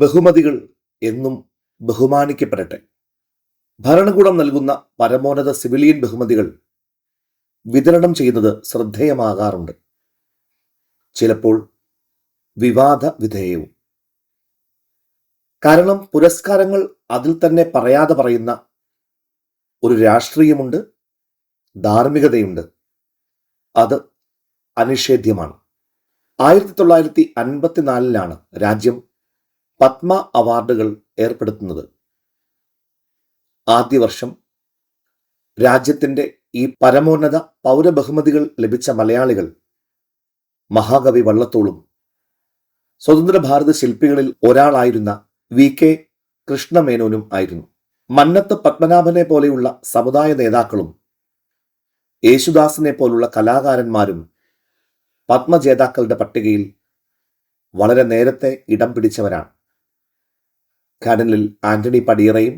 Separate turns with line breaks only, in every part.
ബഹുമതികൾ എന്നും ബഹുമാനിക്കപ്പെടട്ടെ. ഭരണകൂടം നൽകുന്ന പരമോന്നത സിവിലിയൻ ബഹുമതികൾ വിതരണം ചെയ്യുന്നത് ശ്രദ്ധേയമാകാറുണ്ട്. ചിലപ്പോൾ വിവാദ വിധേയവും. കാരണം പുരസ്കാരങ്ങൾ അതിൽ തന്നെ പറയാതെ പറയുന്ന ഒരു രാഷ്ട്രീയമുണ്ട് ധാർമ്മികതയുണ്ട്. അത് അനിഷേധ്യമാണ്. ആയിരത്തി തൊള്ളായിരത്തി അൻപത്തിനാലിലാണ് രാജ്യം പത്മ അവാർഡുകൾ ഏർപ്പെടുത്തുന്നത്. ആദ്യ വർഷം രാജ്യത്തിന്റെ ഈ പരമോന്നത പൗരബഹുമതികൾ ലഭിച്ച മലയാളികൾ മഹാകവി വള്ളത്തോളും സ്വതന്ത്ര ഭാരത ശില്പികളിൽ ഒരാളായിരുന്ന വി കെ കൃഷ്ണമേനോനും ആയിരുന്നു. മന്നത്ത് പത്മനാഭനെ പോലെയുള്ള സമുദായ നേതാക്കളും യേശുദാസിനെ പോലുള്ള കലാകാരന്മാരും പത്മജേതാക്കളുടെ പട്ടികയിൽ വളരെ നേരത്തെ ഇടം പിടിച്ചവരാണ്. കാനലിൽ ആന്റണി പടിയറയും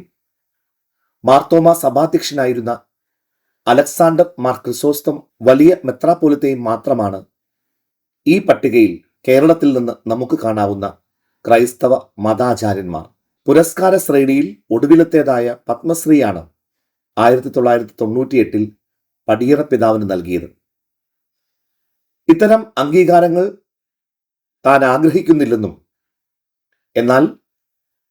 മാർത്തോമ സഭാധ്യക്ഷനായിരുന്ന അലക്സാണ്ടർ മാർ ക്രിസോസ്തം വലിയ മെത്രാപോലിത്തയും മാത്രമാണ് ഈ പട്ടികയിൽ കേരളത്തിൽ നിന്ന് നമുക്ക് കാണാവുന്ന ക്രൈസ്തവ മതാചാര്യന്മാർ. പുരസ്കാര ശ്രേണിയിൽ ഒടുവിലത്തേതായ പത്മശ്രീയാണ് ആയിരത്തി തൊള്ളായിരത്തി തൊണ്ണൂറ്റിയെട്ടിൽ പടിയറ പിതാവിന് നൽകിയത്. ഇത്തരം അംഗീകാരങ്ങൾ താൻ ആഗ്രഹിക്കുന്നില്ലെന്നും എന്നാൽ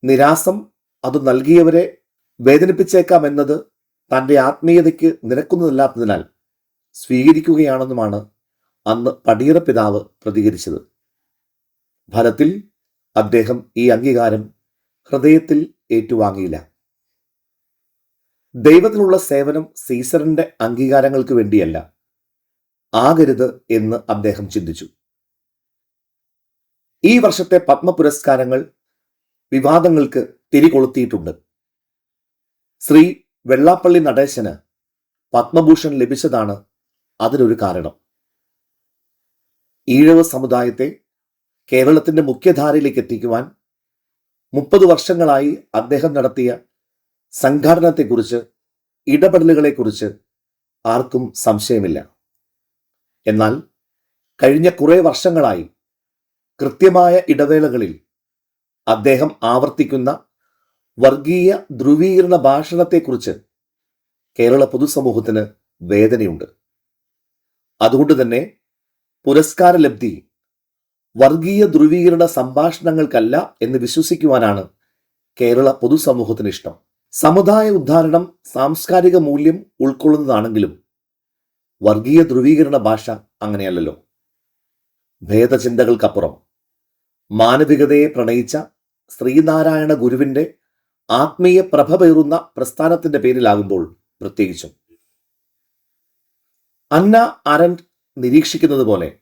നിരാസം അത് നൽകിയവരെ വേദനിപ്പിച്ചേക്കാം എന്നത് തന്റെ ആത്മീയതയ്ക്ക് നിരക്കുന്നതല്ലാത്തതിനാൽ സ്വീകരിക്കുകയാണെന്നുമാണ് അന്ന് പടിയറ പിതാവ് പ്രതികരിച്ചത്. ഫലത്തിൽ അദ്ദേഹം ഈ അംഗീകാരം ഹൃദയത്തിൽ ഏറ്റുവാങ്ങിയില്ല. ദൈവത്തിനുള്ള സേവനം സീസറിന്റെ അംഗീകാരങ്ങൾക്ക് വേണ്ടിയല്ല. ആകരുത് എന്ന് അദ്ദേഹം ചിന്തിച്ചു. ഈ വർഷത്തെ പത്മ പുരസ്കാരങ്ങൾ വിവാദങ്ങൾക്ക് തിരികൊളുത്തിയിട്ടുണ്ട്. ശ്രീ വെള്ളാപ്പള്ളി നടേശന് പത്മഭൂഷൺ ലഭിച്ചതാണ് അതിനൊരു കാരണം. ഈഴവ സമുദായത്തെ കേരളത്തിന്റെ മുഖ്യധാരയിലേക്ക് എത്തിക്കുവാൻ മുപ്പത് വർഷങ്ങളായി അദ്ദേഹം നടത്തിയ സംഘാടനത്തെക്കുറിച്ച് ഇടപെടലുകളെക്കുറിച്ച് ആർക്കും സംശയമില്ല. എന്നാൽ കഴിഞ്ഞ കുറേ വർഷങ്ങളായി കൃത്യമായ ഇടവേളകളിൽ അദ്ദേഹം ആവർത്തിക്കുന്ന വർഗീയ ധ്രുവീകരണ ഭാഷണത്തെക്കുറിച്ച് കേരള പൊതുസമൂഹത്തിന് വേദനയുണ്ട്. അതുകൊണ്ട് തന്നെ പുരസ്കാര ലബ്ധി വർഗീയ ധ്രുവീകരണ സംഭാഷണങ്ങൾക്കല്ല എന്ന് വിശ്വസിക്കുവാനാണ് കേരള പൊതുസമൂഹത്തിന് ഇഷ്ടം. സമുദായ ഉദ്ധാരണം സാംസ്കാരിക മൂല്യം ഉൾക്കൊള്ളുന്നതാണെങ്കിലും വർഗീയ ധ്രുവീകരണ ഭാഷ അങ്ങനെയല്ലല്ലോ. ഭേദചിന്തകൾക്കപ്പുറം മാനവികതയെ പ്രണയിച്ച ശ്രീനാരായണ ഗുരുവിന്റെ ആത്മീയ പ്രഭ പേറുന്ന പ്രസ്ഥാനത്തിന്റെ പേരിലാകുമ്പോൾ പ്രത്യേകിച്ചും. അന്ന അരൻഡ് നിരീക്ഷിക്കുന്നത് പോലെ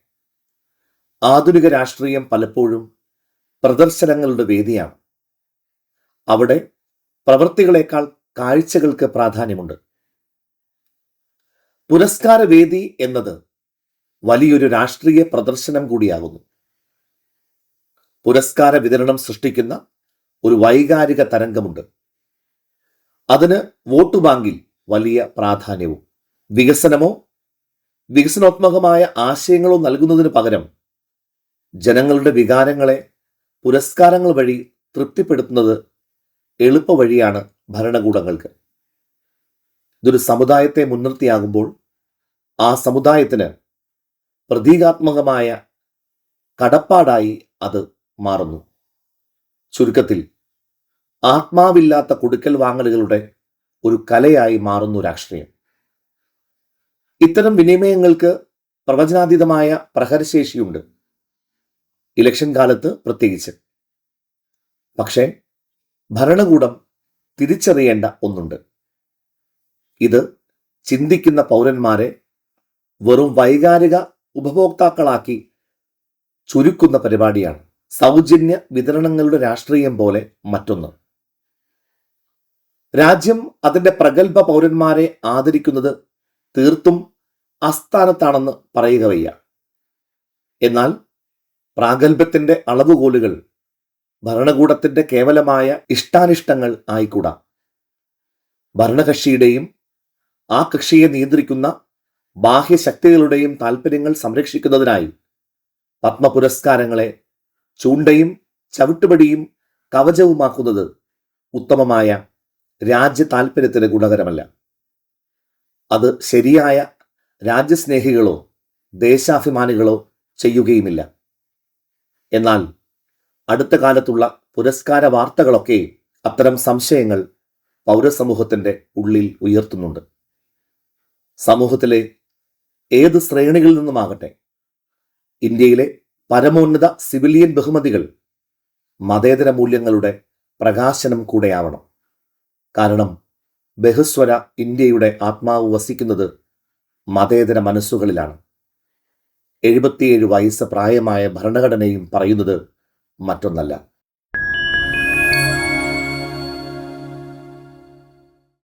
ആധുനിക രാഷ്ട്രീയം പലപ്പോഴും പ്രദർശനങ്ങളുടെ വേദിയാണ്. അവിടെ പ്രവൃത്തികളെക്കാൾ കാഴ്ചകൾക്ക് പ്രാധാന്യമുണ്ട്. പുരസ്കാര വേദി എന്നത് വലിയൊരു രാഷ്ട്രീയ പ്രദർശനം കൂടിയാകുന്നു. പുരസ്കാര വിതരണം സൃഷ്ടിക്കുന്ന ഒരു വൈകാരിക തരംഗമുണ്ട്. അതിന് വോട്ട് ബാങ്കിൽ വലിയ പ്രാധാന്യവും വികസനമോ വികസനോത്മകമായ ആശയങ്ങളോ നൽകുന്നതിന് പകരം ജനങ്ങളുടെ വികാരങ്ങളെ പുരസ്കാരങ്ങൾ വഴി തൃപ്തിപ്പെടുത്തുന്നത് എളുപ്പ വഴിയാണ് ഭരണകൂടങ്ങൾക്ക്. ഇതൊരു സമുദായത്തെ മുൻനിർത്തിയാകുമ്പോൾ ആ സമുദായത്തിന് പ്രതീകാത്മകമായ കടപ്പാടായി അത് മാറുന്നു. ചുരുക്കത്തിൽ ആത്മാവില്ലാത്ത കൊടുക്കൽ വാങ്ങലുകളുടെ ഒരു കലയായി മാറുന്നു രാഷ്ട്രീയം. ഇത്തരം വിനിമയങ്ങൾക്ക് പ്രവചനാതീതമായ പ്രഹരശേഷിയുണ്ട്. ഇലക്ഷൻ കാലത്ത് പ്രത്യേകിച്ച്. പക്ഷേ ഭരണകൂടം തിരിച്ചറിയേണ്ട ഒന്നുണ്ട്. ഇത് ചിന്തിക്കുന്ന പൗരന്മാരെ വെറും വൈകാരിക ഉപഭോക്താക്കളാക്കി ചുരുക്കുന്ന പരിപാടിയാണ്. സൗജന്യ വിതരണങ്ങളുടെ രാഷ്ട്രീയം പോലെ മറ്റൊന്ന്. രാജ്യം അതിന്റെ പ്രഗത്ഭ പൗരന്മാരെ ആദരിക്കുന്നത് തീർത്തും അസ്ഥാനത്താണെന്ന് പറയുക വയ്യ. എന്നാൽ പ്രാഗൽഭ്യത്തിന്റെ അളവുകോലുകൾ ഭരണകൂടത്തിന്റെ കേവലമായ ഇഷ്ടാനിഷ്ടങ്ങൾ ആയിക്കൂടാ. ഭരണകക്ഷിയുടെയും ആ കക്ഷിയെ നിയന്ത്രിക്കുന്ന ബാഹ്യശക്തികളുടെയും താല്പര്യങ്ങൾ സംരക്ഷിക്കുന്നതിനായി പത്മ പുരസ്കാരങ്ങളെ ചൂണ്ടയും ചവിട്ടുപടിയും കവചവുമാക്കുന്നത് ഉത്തമമായ രാജ്യ താൽപ്പര്യത്തിന് ഗുണകരമല്ല. അത് ശരിയായ രാജ്യസ്നേഹികളോ ദേശാഭിമാനികളോ ചെയ്യുകയുമില്ല. എന്നാൽ അടുത്ത കാലത്തുള്ള പുരസ്കാര വാർത്തകളൊക്കെ അത്തരം സംശയങ്ങൾ പൗരസമൂഹത്തിന്റെ ഉള്ളിൽ ഉയർത്തുന്നുണ്ട്. സമൂഹത്തിലെ ഏത് ശ്രേണികളിൽ നിന്നുമാകട്ടെ ഇന്ത്യയിലെ പരമോന്നത സിവിലിയൻ ബഹുമതികൾ മതേതര മൂല്യങ്ങളുടെ പ്രകാശനം കൂടെയാവണം. കാരണം ബഹുസ്വര ഇന്ത്യയുടെ ആത്മാവ് വസിക്കുന്നത് മതേതര മനസ്സുകളിലാണ്. എഴുപത്തിയേഴ് വയസ്സ് പ്രായമായ ഭരണഘടനയും പറയുന്നത് മറ്റൊന്നല്ല.